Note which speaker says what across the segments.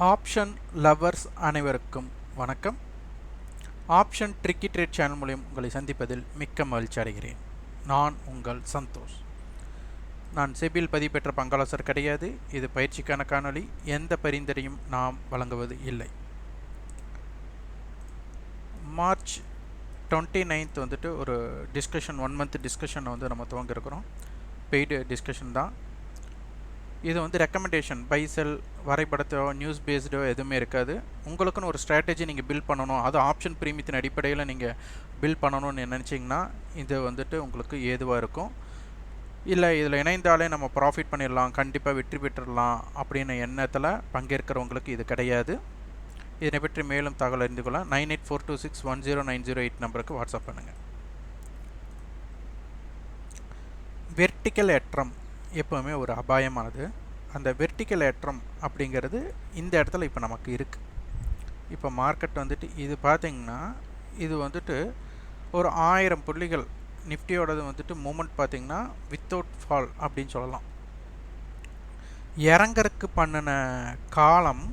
Speaker 1: Option lovers அனைவருக்கும் வணக்கம். Option tricky trade channel மூலியம் உங்களை சந்திப்பதில் மிக்க மகிழ்ச்சி அடைகிறேன். நான் உங்கள் சந்தோஷ். நான் செபியில் பதிவு பெற்ற பங்காளசர் கிடையாது. இது பயிற்சிக்கான காணொளி. எந்த பரிந்துரையும் நாம் வழங்குவது இல்லை. மார்ச் டுவெண்ட்டி நைன்த் வந்துட்டு ஒரு டிஸ்கஷன் ஒன் மந்த் டிஸ்கஷனை வந்து நம்ம துவங்கிருக்கிறோம் பெய்டு டிஸ்கஷன் தான். இது வந்து ரெக்கமெண்டேஷன் பைசல் வரைபடத்தோ நியூஸ் பேஸ்டோ எதுவுமே இருக்காது. உங்களுக்குன்னு ஒரு ஸ்ட்ராட்டஜி நீங்கள் பில்ட் பண்ணணும். அது ஆப்ஷன் பிரீமியத்தின் அடிப்படையில் நீங்கள் பில்ட் பண்ணணும்னு நினச்சிங்கன்னா இது வந்துட்டு உங்களுக்கு ஏதுவாக இருக்கும். இல்லை இதில் இணைந்தாலே நம்ம ப்ராஃபிட் பண்ணிடலாம் கண்டிப்பாக வெற்றி பெற்றுடலாம் அப்படின்னு எண்ணத்தில் பங்கேற்கிறவங்களுக்கு இது கிடையாது. இதனை பற்றி மேலும் தகவல் அறிந்து கொள்ள nine eight four two six one zero nine zero eight நம்பருக்கு வாட்ஸ்அப் பண்ணுங்கள் வெர்டிக்கல் ஏற்றம் எப்போவுமே ஒரு அபாயமானது. அந்த வெர்டிக்கல் ஏற்றம் அப்படிங்கிறது இந்த இடத்துல இப்போ நமக்கு இருக்குது இப்போ மார்க்கெட் வந்துட்டு இது பார்த்திங்கன்னா இது வந்துட்டு ஒரு ஆயிரம் புள்ளிகள் நிஃப்டியோடது வந்துட்டு மூமெண்ட் பார்த்திங்கன்னா வித்தவுட் ஃபால் அப்படின்னு சொல்லலாம். இறங்கறக்கு பண்ணின காலம்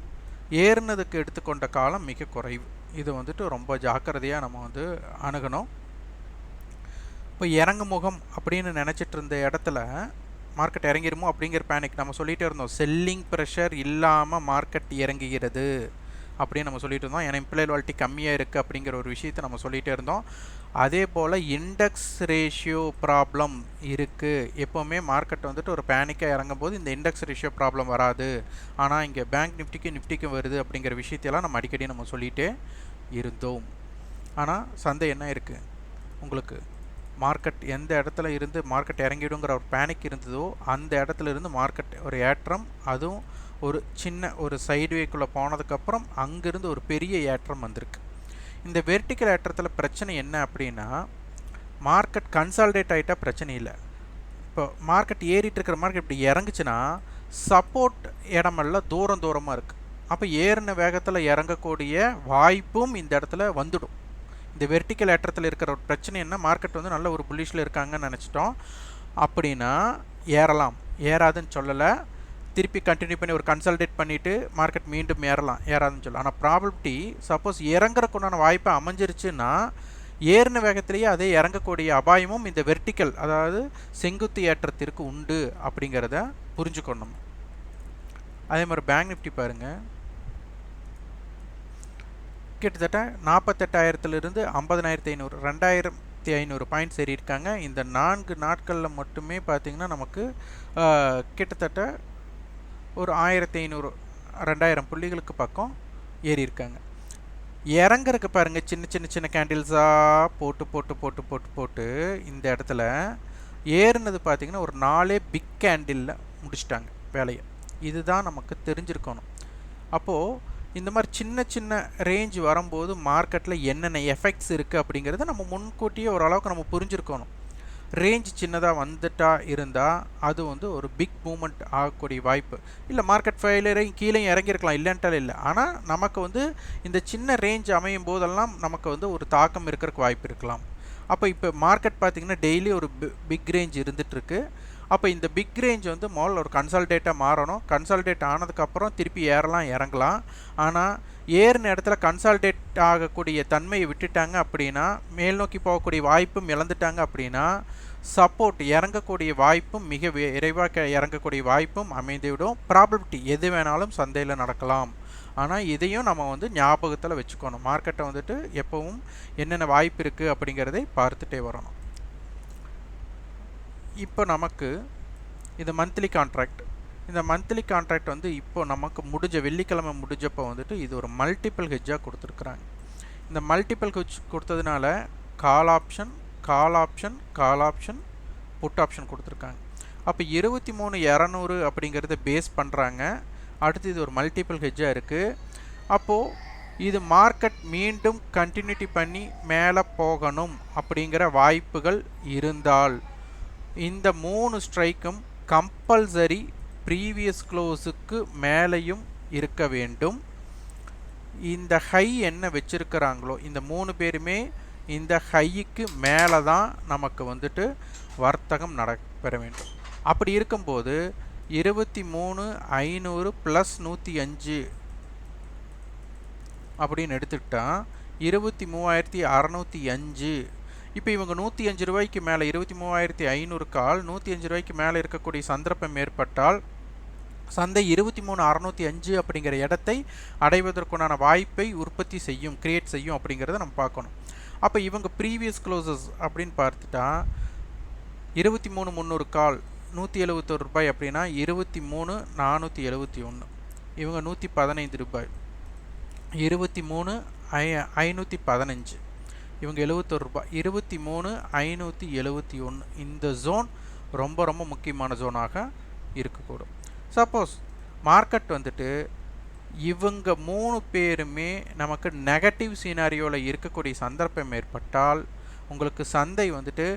Speaker 1: ஏறினதுக்கு எடுத்துக்கொண்ட காலம் மிக குறைவு. இது வந்துட்டு ரொம்ப ஜாக்கிரதையாக நம்ம வந்து அணுகணும். இப்போ இறங்கு முகம் அப்படின்னு நினச்சிட்டு இருந்த இடத்துல மார்க்கெட் இறங்கிடுமோ அப்படிங்கிற பேனிக் நம்ம சொல்லிகிட்டே இருந்தோம் செல்லிங் ப்ரெஷர் இல்லாமல் மார்க்கெட் இறங்குகிறது அப்படின்னு நம்ம சொல்லிட்டு இருந்தோம். ஏன்னா இம்ப்ளாய் கம்மியாக இருக்குது அப்படிங்கிற ஒரு விஷயத்தை நம்ம சொல்லிகிட்டே இருந்தோம். அதே போல் இண்டெக்ஸ் ரேஷியோ ப்ராப்ளம் இருக்குது எப்போவுமே மார்க்கெட் வந்துட்டு ஒரு பேனிக்காக இறங்கும் போது இந்த இண்டெக்ஸ் ரேஷியோ ப்ராப்ளம் வராது. ஆனால் இங்கே பேங்க் நிஃப்டிக்கு நிஃப்டிக்கும் வருது அப்படிங்கிற விஷயத்தையெல்லாம் நம்ம அடிக்கடி நம்ம சொல்லிகிட்டே இருந்தோம். ஆனால் சந்தை என்ன இருக்குது உங்களுக்கு? மார்க்கெட் எந்த இடத்துல இருந்து மார்க்கெட் இறங்கிடுங்கிற ஒரு பேனிக் இருந்ததோ அந்த இடத்துல இருந்து மார்க்கெட் ஒரு ஏற்றம் அதுவும் ஒரு சின்ன ஒரு சைடுவேக்குள்ளே போனதுக்கப்புறம் அங்கேருந்து ஒரு பெரிய ஏற்றம் வந்திருக்கு. இந்த வெர்டிக்கல் ஏற்றத்தில் பிரச்சனை என்ன அப்படின்னா மார்க்கெட் கன்சால்டேட் ஆகிட்டா பிரச்சனை இல்லை. இப்போ மார்க்கெட் ஏறிட்டு இருக்கிற மார்க்கெட் இப்படி இறங்குச்சுன்னா சப்போர்ட் இடமெல்லாம் தூரம் தூரமாக இருக்குது அப்போ ஏறின வேகத்தில் இறங்கக்கூடிய வாய்ப்பும் இந்த இடத்துல வந்துடும். இந்த வெர்டிக்கல் ஏற்றத்தில் இருக்கிற ஒரு பிரச்சனை என்ன? மார்க்கெட் வந்து நல்ல ஒரு புல்லிஷில் இருக்காங்கன்னு நினச்சிட்டோம். அப்படின்னா ஏறலாம். ஏறாதுன்னு சொல்லலை. திருப்பி கண்டினியூ பண்ணி ஒரு கன்சல்டேட் பண்ணிவிட்டு மார்க்கெட் மீண்டும் ஏறலாம். ஏறாதுன்னு சொல்லலாம் ஆனால் ப்ராபபிலிட்டி சப்போஸ் இறங்குறக்குண்டான வாய்ப்பை அமைஞ்சிருச்சுன்னா ஏறின வேகத்திலேயே அதே இறங்கக்கூடிய அபாயமும் இந்த வெர்டிக்கல் அதாவது செங்குத்து ஏற்றத்திற்கு உண்டு அப்படிங்கிறத புரிஞ்சுக்கணும் அதே மாதிரி பேங்க் நிஃப்டி பாருங்கள் கிட்டத்தட்ட நாற்பத்தெட்டாயிரத்துலேருந்து ஐம்பதனாயிரத்தி ஐநூறு ரெண்டாயிரத்தி ஐநூறு பாயிண்ட்ஸ் ஏறியிருக்காங்க. இந்த நான்கு நாட்களில் மட்டுமே பார்த்திங்கன்னா நமக்கு கிட்டத்தட்ட ஒரு ஆயிரத்தி ஐநூறு ரெண்டாயிரம் புள்ளிகளுக்கு பக்கம் ஏறியிருக்காங்க. இறங்குறதுக்கு பாருங்கள் சின்ன சின்ன சின்ன கேண்டில்ஸாக போட்டு போட்டு போட்டு போட்டு போட்டு இந்த இடத்துல ஏறுனது பார்த்திங்கன்னா ஒரு நாலே பிக் கேண்டிலில் முடிச்சிட்டாங்க வேலையை. இதுதான் நமக்கு தெரிஞ்சிருக்கணும். அப்போது இந்த மாதிரி சின்ன சின்ன ரேஞ்ச் வரும்போது மார்க்கெட்டில் என்னென்ன எஃபெக்ட்ஸ் இருக்குது அப்படிங்கிறத நம்ம முன்கூட்டியே ஓரளவுக்கு நம்ம புரிஞ்சுருக்கணும். ரேஞ்ச் சின்னதாக வந்துட்டா இருந்தால் அது வந்து ஒரு பிக் மூமெண்ட் ஆகக்கூடிய வாய்ப்பு. இல்லை மார்க்கெட் ஃபெயிலியரை கீழே இறங்கியிருக்கலாம் இல்லைன்ட்டால் இல்லை. ஆனால் நமக்கு வந்து இந்த சின்ன ரேஞ்ச் அமையும் போதெல்லாம் நமக்கு வந்து ஒரு தாக்கம் இருக்கிறதுக்கு வாய்ப்பு இருக்கலாம். அப்போ இப்போ மார்க்கெட் பார்த்திங்கன்னா டெய்லி ஒரு பிக் ரேஞ்ச் இருந்துகிட்ருக்கு அப்போ இந்த பிக் ரேஞ்ச் வந்து முதல்ல ஒரு கன்சல்டேட்டாக மாறணும். கன்சல்டேட் ஆனதுக்கப்புறம் திருப்பி ஏறலாம் இறங்கலாம். ஆனால் ஏறின இடத்துல கன்சால்டேட் ஆகக்கூடிய தன்மையை விட்டுட்டாங்க அப்படின்னா மேல் நோக்கி போகக்கூடிய வாய்ப்பும் இழந்துட்டாங்க அப்படின்னா சப்போர்ட் இறங்கக்கூடிய வாய்ப்பும் மிக விரைவாக இறங்கக்கூடிய வாய்ப்பும் அமைந்துவிடும். ப்ராபபிலிட்டி எது வேணாலும் சந்தையில் நடக்கலாம். ஆனால் இதையும் நம்ம வந்து ஞாபகத்தில் வச்சுக்கணும். மார்க்கெட்டை வந்துட்டு எப்பவும் என்னென்ன வாய்ப்பு இருக்குது அப்படிங்கிறதை பார்த்துட்டே வரணும். இப்போ நமக்கு இது மந்த்லி கான்ட்ராக்ட் இந்த மந்த்லி கான்ட்ராக்ட் வந்து இப்போ நமக்கு முடிஞ்ச வெள்ளிக்கிழமை முடிஞ்சப்போ வந்துட்டு இது ஒரு மல்டிபிள் ஹெஜ்ஜாக கொடுத்துருக்குறாங்க. இந்த மல்டிபிள் ஹெஜ் கொடுத்ததுனால call option call option call option put option கொடுத்துருக்காங்க. அப்போ இருபத்தி மூணு இரநூறு அப்படிங்கிறத பேஸ் பண்ணுறாங்க அடுத்து இது ஒரு மல்டிபிள் ஹெஜ்ஜாக இருக்குது அப்போது இது மார்க்கெட் மீண்டும் கண்டினியூட்டி பண்ணி மேலே போகணும் அப்படிங்கிற வாய்ப்புகள் இருந்தால் இந்த மூணு ஸ்ட்ரைக்கும் கம்பல்சரி ப்ரீவியஸ் க்ளோஸுக்கு மேலேயும் இருக்க வேண்டும். இந்த ஹை என்ன வச்சுருக்கிறாங்களோ இந்த மூணு பேருமே இந்த ஹைக்கு மேலே தான் நமக்கு வந்துட்டு வர்த்தகம் நடைபெற வேண்டும். அப்படி இருக்கும்போது இருபத்தி மூணு ஐநூறு ப்ளஸ் நூற்றி அஞ்சு அப்படின்னு எடுத்துக்கிட்டால் இருபத்தி மூவாயிரத்தி அறநூற்றி அஞ்சு இப்போ இவங்க நூற்றி அஞ்சு ரூபாய்க்கு மேலே இருபத்தி மூவாயிரத்தி ஐநூறு கால் நூற்றி அஞ்சு ரூபாய்க்கு மேலே இருக்கக்கூடிய சந்தர்ப்பம் ஏற்பட்டால் சந்தை இருபத்தி மூணு அறநூற்றி அஞ்சு அப்படிங்கிற இடத்தை அடைவதற்குண்டான வாய்ப்பை உற்பத்தி செய்யும் கிரியேட் செய்யும் அப்படிங்கிறத நம்ம பார்க்கணும். அப்போ இவங்க ப்ரீவியஸ் க்ளோசஸ் அப்படின்னு பார்த்துட்டா இருபத்தி மூணு முந்நூறு கால் நூற்றி எழுபத்தொரு ரூபாய் அப்படின்னா இருபத்தி மூணு நானூற்றி எழுபத்தி ஒன்று. இவங்க நூற்றி பதினைந்து ரூபாய். இருபத்தி மூணு ஐ ஐநூற்றி பதினஞ்சு. இவங்க எழுபத்தொரு ரூபாய் இருபத்தி மூணு ஐநூற்றி எழுபத்தி ஒன்று இந்த ஜோன் ரொம்ப ரொம்ப முக்கியமான ஜோனாக இருக்கக்கூடும். சப்போஸ் மார்க்கெட் வந்துட்டு இவங்க மூணு பேருமே நமக்கு நெகட்டிவ் சீனாரியோவில் இருக்கக்கூடிய சந்தர்ப்பம் ஏற்பட்டால் உங்களுக்கு சந்தை வந்துட்டு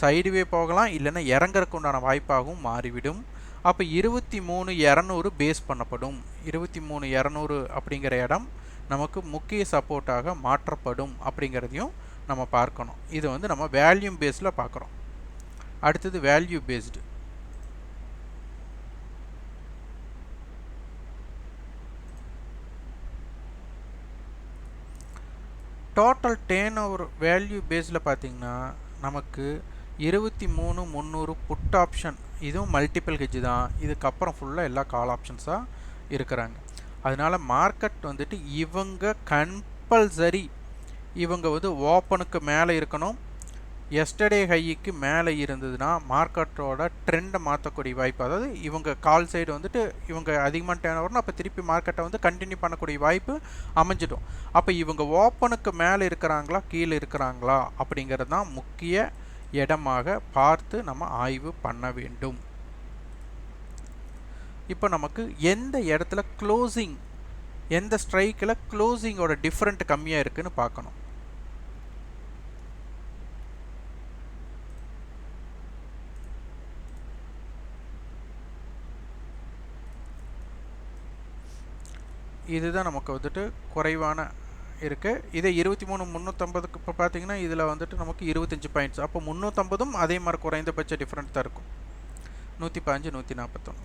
Speaker 1: சைடுவே போகலாம் இல்லைன்னா இறங்கறதுக்கு உண்டான வாய்ப்பாகவும் மாறிவிடும். அப்போ இருபத்தி மூணு இரநூறு பேஸ் பண்ணப்படும். இருபத்தி மூணு இரநூறு அப்படிங்கிற இடம் நமக்கு முக்கிய சப்போர்ட்டாக மாற்றப்படும் அப்படிங்கிறதையும் நம்ம பார்க்கணும். இது வந்து நம்ம வேல்யூம் பேஸில் பார்க்குறோம். அடுத்தது value based total turnover value பேஸில் பார்த்தீங்கன்னா நமக்கு இருபத்தி மூணு முந்நூறு புட் ஆப்ஷன் இதுவும் மல்டிபிள் ஹெஜ் தான். இதுக்கப்புறம் ஃபுல்லாக எல்லா கால் ஆப்ஷன்ஸாக இருக்கிறாங்க. அதனால் மார்க்கெட் வந்துட்டு இவங்க கம்பல்சரி இவங்க வந்து ஓப்பனுக்கு மேலே இருக்கணும். எஸ்டர்டே ஹைக்கு மேலே இருந்ததுன்னா மார்க்கெட்டோட ட்ரெண்டை மாற்றக்கூடிய வாய்ப்பு. அதாவது இவங்க கால் சைடு வந்துட்டு இவங்க அதிகமாக டேன் வரணும் அப்போ திருப்பி மார்க்கெட்டை வந்து கண்டினியூ பண்ணக்கூடிய வாய்ப்பு அமைஞ்சிடும். அப்போ இவங்க ஓப்பனுக்கு மேலே இருக்கிறாங்களா கீழே இருக்கிறாங்களா அப்படிங்கிறது தான் முக்கிய இடமாக பார்த்து நம்ம ஆய்வு பண்ண வேண்டும். இப்போ நமக்கு எந்த இடத்துல க்ளோசிங் எந்த ஸ்ட்ரைக்கில் க்ளோசிங்கோட டிஃப்ரெண்ட் கம்மியாக இருக்குன்னு பார்க்கணும். இதுதான் நமக்கு வந்துட்டு குறைவான இருக்குது இதே இருபத்தி மூணு முந்நூற்றம்பதுக்கு இப்போ பார்த்தீங்கன்னா இதில் வந்துட்டு நமக்கு இருபத்தஞ்சி பாயிண்ட்ஸ் அப்போ முந்நூற்றம்பதும் அதே மாதிரி குறைந்தபட்ச டிஃப்ரெண்ட் தான் இருக்கும். நூற்றி பாஞ்சு நூற்றி நாற்பத்தொன்று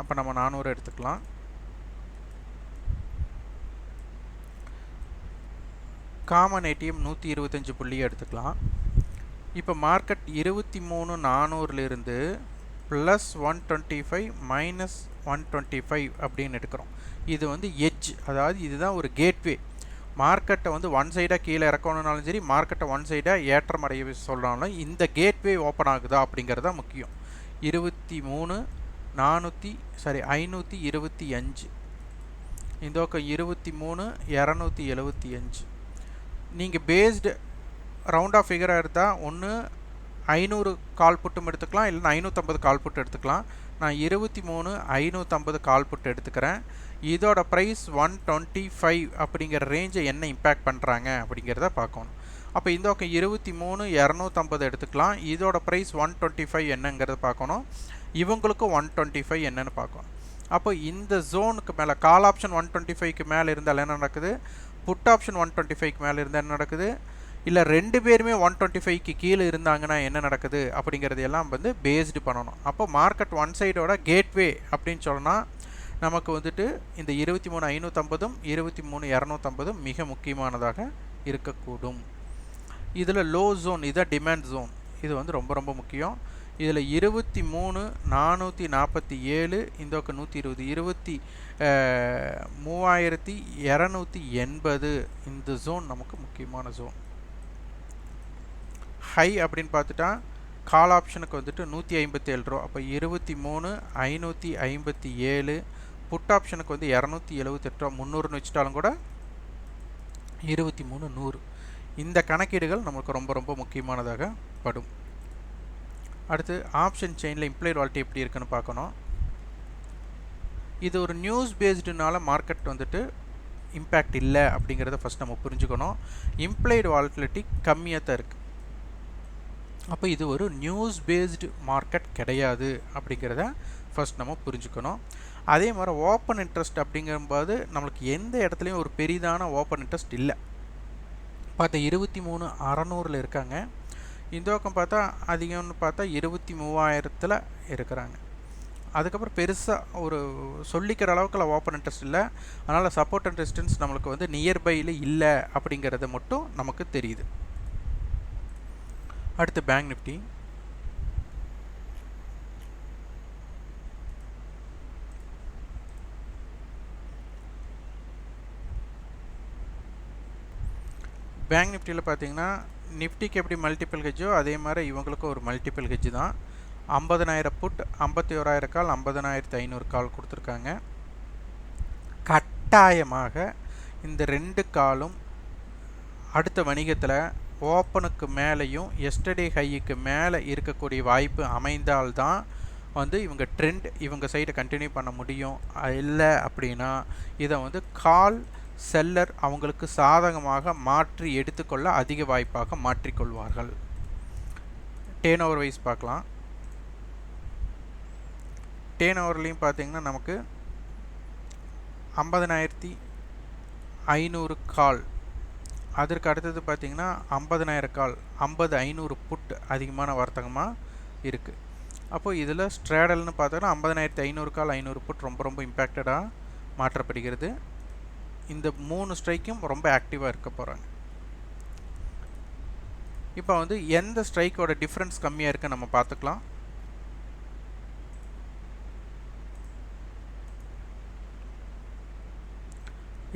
Speaker 1: அப்போ நம்ம நானூறு எடுத்துக்கலாம். காமன் ஏடிஎம் நூற்றி இருபத்தஞ்சி புள்ளியை எடுத்துக்கலாம். இப்போ மார்க்கெட் இருபத்தி மூணு நானூறுலேருந்து plus one twenty five minus one twenty five அப்படின்னு எடுக்கிறோம். இது வந்து எட்ஜ் அதாவது இதுதான் ஒரு கேட்வே மார்க்கெட்டை வந்து ஒன் சைடாக கீழே இறக்கணுனாலும் சரி மார்க்கெட்டை ஒன் சைடாக ஏற்றம் அடைய சொல்கிறாலும் இந்த கேட்வே ஓப்பன் ஆகுதா அப்படிங்கிறது தான் முக்கியம். இருபத்தி மூணு நானூற்றி சாரி ஐநூற்றி இருபத்தி அஞ்சு. இந்த பக்கம் இருபத்தி மூணு இரநூத்தி எழுபத்தி அஞ்சு. நீங்கள் பேஸ்டு ரவுண்ட் ஆஃப் ஃபிகராக எடுத்தால் ஒன்று ஐநூறு கால் புட்டும் எடுத்துக்கலாம் இல்லைன்னா ஐநூற்றம்பது கால் புட்டு எடுத்துக்கலாம். நான் இருபத்தி மூணு ஐநூற்றம்பது கால் புட்டு எடுத்துக்கிறேன். இதோட ப்ரைஸ் ஒன் டுவெண்ட்டி ஃபைவ் அப்படிங்கிற ரேஞ்சை என்ன இம்பேக்ட் பண்ணுறாங்க அப்படிங்கிறத பார்க்கணும். அப்போ இந்த பக்கம் இருபத்தி மூணு இரநூத்தம்பது எடுத்துக்கலாம். இதோட ப்ரைஸ் ஒன் டுவெண்ட்டி ஃபைவ் என்னங்கிறத பார்க்கணும். இவங்களுக்கும் ஒன் டுவெண்ட்டி ஃபைவ் என்னன்னு பார்க்கணும். அப்போ இந்த ஜோனுக்கு மேலே கால் ஆப்ஷன் ஒன் டுவெண்ட்டி ஃபைவ்க்கு மேலே இருந்தால் என்ன நடக்குது? புட் ஆப்ஷன் ஒன் டுவெண்ட்டி ஃபைவ்க்கு மேலே இருந்தால் என்ன நடக்குது? இல்லை ரெண்டு பேருமே ஒன் டுவெண்ட்டி ஃபைவ்க்கு கீழே இருந்தாங்கன்னா என்ன நடக்குது? அப்படிங்கிறது எல்லாம் வந்து பேஸ்டு பண்ணணும். அப்போ மார்க்கெட் ஒன் சைடோட கேட்வே அப்படின்னு சொன்னால் நமக்கு வந்துட்டு இந்த இருபத்தி மூணு ஐநூற்றம்பதும் இருபத்தி மூணு இரநூத்தம்பதும் மிக முக்கியமானதாக இருக்கக்கூடும். இதில் லோ ஜோன் இதான் டிமாண்ட் ஜோன் இது வந்து ரொம்ப ரொம்ப முக்கியம். இதில் இருபத்தி மூணு நானூற்றி நாற்பத்தி ஏழு இந்த பக்கம் நூற்றி இருபது இருபத்தி மூவாயிரத்தி இரநூத்தி எண்பது இந்த ஜோன் நமக்கு முக்கியமான ஜோன் ஹை அப்படின்னு பார்த்துட்டா கால் ஆப்ஷனுக்கு வந்துட்டு நூற்றி ஐம்பத்தி ஏழு ரூபா. அப்போ இருபத்தி மூணு ஐநூற்றி ஐம்பத்தி ஏழு புட் ஆப்ஷனுக்கு வந்து இரநூத்தி எழுபத்தெட்டு ரூபா முந்நூறுன்னு வச்சுட்டாலும் கூட இருபத்தி மூணு நூறு. இந்த கணக்கீடுகள் நமக்கு ரொம்ப ரொம்ப முக்கியமானதாக படும். அடுத்து ஆப்ஷன் செயினில் இம்ப்ளைட் வாலிட்டி எப்படி இருக்குன்னு பார்க்கணும். இது ஒரு நியூஸ் பேஸ்டுனால மார்க்கெட் வந்துட்டு இம்பேக்ட் இல்லை அப்படிங்கிறத ஃபஸ்ட் நம்ம புரிஞ்சுக்கணும். இம்ப்ளைடு வாலிட்டிலிட்டி கம்மியாக தான் இருக்குது அப்போ இது ஒரு நியூஸ் பேஸ்டு மார்க்கெட் கிடையாது அப்படிங்கிறத ஃபஸ்ட் நம்ம புரிஞ்சுக்கணும். அதே மாதிரி ஓப்பன் இன்ட்ரெஸ்ட் அப்படிங்கும்போது நம்மளுக்கு எந்த இடத்துலையும் ஒரு பெரிதான ஓப்பன் இன்ட்ரெஸ்ட் இல்லை. பார்த்தா இருபத்தி மூணு அறநூறில் இருக்காங்க. இந்த பக்கம் பார்த்தா அதிகம்னு பார்த்தா இருபத்தி மூவாயிரத்தில் இருக்கிறாங்க. அதுக்கப்புறம் பெருசாக ஒரு சொல்லிக்கிற அளவுக்கு ஓப்பன் இன்ட்ரெஸ்ட் இல்லை. அதனால் சப்போர்ட் அண்ட் ரெசிஸ்டன்ஸ் நம்மளுக்கு வந்து நியர்பையில் இல்லை அப்படிங்கிறது மட்டும் நமக்கு தெரியுது. அடுத்து பேங்க் நிஃப்டி பேங்க் நிஃப்டியில் பார்த்தீங்கன்னா நிஃப்டிக்கு எப்படி மல்டிபிள் ஹெஜ்ஜோ அதே மாதிரி இவங்களுக்கும் ஒரு மல்டிபிள் ஹெஜ் தான். ஐம்பதனாயிரம் புட் ஐம்பத்தி ஓராயிரம் கால் ஐம்பதனாயிரத்து ஐநூறு கால் கொடுத்துருக்காங்க. கட்டாயமாக இந்த ரெண்டு காலும் அடுத்த வணிகத்தில் ஓப்பனுக்கு மேலேயும் எஸ்டர்டே ஹையுக்கு மேலே இருக்கக்கூடிய வாய்ப்பு அமைந்தால்தான் வந்து இவங்க ட்ரெண்ட் இவங்க சைடை கண்டினியூ பண்ண முடியும். இல்லை அப்படின்னா இதை வந்து கால் செல்லர் அவங்களுக்கு சாதகமாக மாற்றி எடுத்துக்கொள்ள அதிக வாய்ப்பாக மாற்றிக்கொள்வார்கள். டேன் ஓவர் வைஸ் பார்க்கலாம். டேன் ஓவர்லேயும் பார்த்தீங்கன்னா நமக்கு ஐம்பதனாயிரத்தி ஐநூறு கால். அதற்கு அடுத்தது பார்த்திங்கன்னா ஐம்பதனாயிரம் கால் ஐம்பது ஐநூறு புட் அதிகமான வர்த்தகமாக இருக்குது அப்போது இதில் ஸ்ட்ரேடல்னு பார்த்தோன்னா ஐம்பதனாயிரத்தி ஐநூறு கால் ஐநூறு புட் ரொம்ப ரொம்ப இம்பேக்டடாக மாற்றப்படுகிறது. இந்த மூணு ஸ்ட்ரைக்கும் ரொம்ப ஆக்டிவாக இருக்க போகிறாங்க இப்போ வந்து எந்த ஸ்ட்ரைக்கோட டிஃப்ரென்ஸ் கம்மியாக இருக்குது நம்ம பார்த்துக்கலாம்.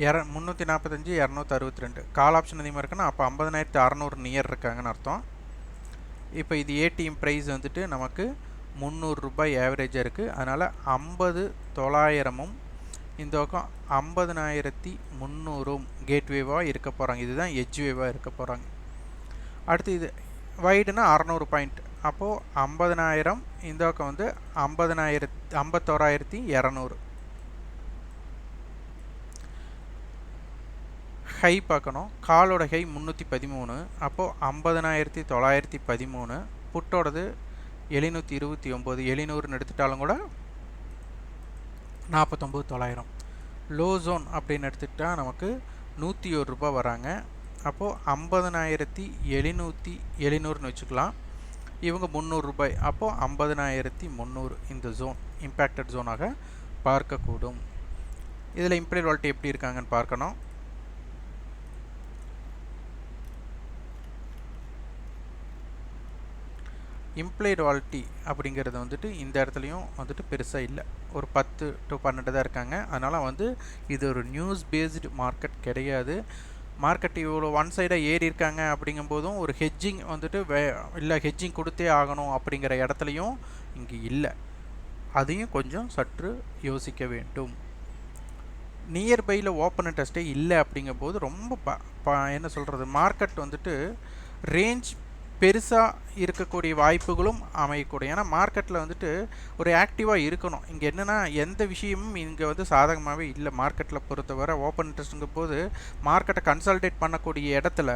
Speaker 1: இர முந்நூற்றி நாற்பத்தஞ்சு இரநூத்தி அறுபத்தி ரெண்டு. கால் ஆப்ஷன் அதிகமாக இருக்குன்னா அப்போ ஐம்பதனாயிரத்து அறநூறு நியர் இருக்காங்கன்னு அர்த்தம். இப்போ இது ஏடிஎம் ப்ரைஸ் வந்துட்டு நமக்கு முந்நூறுரூபாய் ஆவரேஜாக இருக்குது அதனால் ஐம்பது தொள்ளாயிரமும் இந்த பக்கம் ஐம்பதனாயிரத்தி முந்நூறும் கேட்வேவாக இருக்க போகிறாங்க இதுதான் எஜ்வேவாக இருக்க போகிறாங்க அடுத்து இது வைடுனா அறநூறு பாயிண்ட். அப்போது ஐம்பதனாயிரம் இந்த பக்கம் வந்து ஐம்பதனாயிரத்தி ஐம்பத்தோராயிரத்தி இரநூறு. ஹை பார்க்கணும். காலோட ஹை முந்நூற்றி பதிமூணு. அப்போது ஐம்பதனாயிரத்தி தொள்ளாயிரத்தி பதிமூணு. புட்டோடது எழுநூற்றி இருபத்தி ஒம்பது. எழுநூறுன்னு எடுத்துட்டாலும் கூட நாற்பத்தொம்பது தொள்ளாயிரம். லோ ஜோன் அப்படின்னு எடுத்துக்கிட்டால் நமக்கு நூற்றி ஒரு ரூபா வராங்க. அப்போது ஐம்பதனாயிரத்தி எழுநூற்றி எழுநூறுன்னு வச்சுக்கலாம். இவங்க முந்நூறுரூபாய் அப்போது ஐம்பதனாயிரத்தி முந்நூறு இந்த ஜோன் இம்பேக்டட் ஜோனாக பார்க்கக்கூடும். இதில் இம்ப்ரீட் வால்ட்டி எப்படி இருக்காங்கன்னு பார்க்கணும். இம்ப்ளைடு வாலிட்டி அப்படிங்கிறது வந்துட்டு இந்த இடத்துலையும் வந்துட்டு பெருசாக இல்லை. ஒரு பத்து டு பன்னெண்டு தான் இருக்காங்க. அதனால் வந்து இது ஒரு நியூஸ் பேஸ்டு மார்க்கெட் கிடையாது. மார்க்கெட் இவ்வளோ ஒன் சைடாக ஏறி இருக்காங்க அப்படிங்கும்போதும் ஒரு ஹெட்ஜிங் வந்துட்டு வே இல்லை ஹெட்ஜிங் கொடுத்தே ஆகணும் அப்படிங்கிற இடத்துலையும் இங்கே இல்லை. அதையும் கொஞ்சம் சற்று யோசிக்க வேண்டும். நியர்பையில் ஓப்பன் இன்ட்ரெஸ்ட்டே இல்லை அப்படிங்கும்போது ரொம்ப ப என்ன சொல்கிறது மார்க்கெட் வந்துட்டு ரேஞ்ச் பெருசாக இருக்கக்கூடிய வாய்ப்புகளும் அமையக்கூடும் ஏன்னா மார்க்கெட்டில் வந்துட்டு ஒரு ஆக்டிவாக இருக்கணும். இங்கே என்னென்னா எந்த விஷயமும் இங்கே வந்து சாதகமாகவே இல்லை. மார்க்கெட்டில் பொறுத்தவரை ஓப்பன் இன்ட்ரெஸ்ட்டுங்கும் போது மார்க்கெட்டை கன்சல்டேட் பண்ணக்கூடிய இடத்துல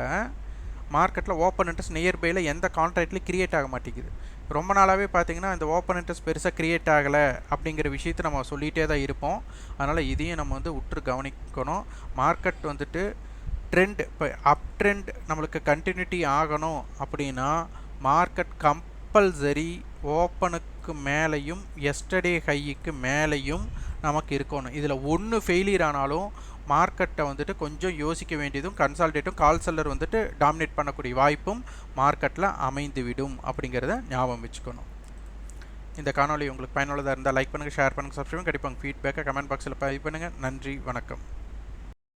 Speaker 1: மார்க்கெட்டில் ஓப்பன் இன்ட்ரெஸ்ட் நியர்பையில் எந்த கான்ட்ராக்ட்லையும் கிரியேட் ஆக மாட்டேங்குது. ரொம்ப நாளாகவே பார்த்தீங்கன்னா இந்த ஓப்பன் இன்ட்ரெஸ்ட் பெருசாக க்ரியேட் ஆகலை அப்படிங்கிற விஷயத்தை நம்ம சொல்லிகிட்டே தான் இருப்போம். அதனால் இதையும் நம்ம வந்து உற்று கவனிக்கணும். மார்க்கெட் வந்துட்டு ட்ரெண்ட் இப்போ அப் ட்ரெண்ட் நம்மளுக்கு கண்டினியூட்டி ஆகணும் அப்படின்னா மார்க்கெட் கம்பல்சரி ஓப்பனுக்கு மேலேயும் எஸ்டர்டே ஹைக்கு மேலேயும் நமக்கு இருக்கணும். இதில் ஒன்று ஃபெயிலியர் ஆனாலும் மார்க்கெட்டை வந்துட்டு கொஞ்சம் யோசிக்க வேண்டியதும் கன்சால்டேட்டும் கால் செல்லர் வந்துட்டு டாமினேட் பண்ணக்கூடிய வாய்ப்பும் மார்க்கெட்டில் அமைந்துவிடும் அப்படிங்கிறத ஞாபகம் வச்சுக்கணும். இந்த காணொலி உங்களுக்கு பயனுள்ளதாக இருந்தால் லைக் பண்ணுங்கள் ஷேர் பண்ணுங்கள் சப்ஸ்கிரைப் கண்டிப்பாக ஃபீட்பேக்கை கமெண்ட் பாக்ஸில் பதிவு பண்ணுங்கள் நன்றி வணக்கம்.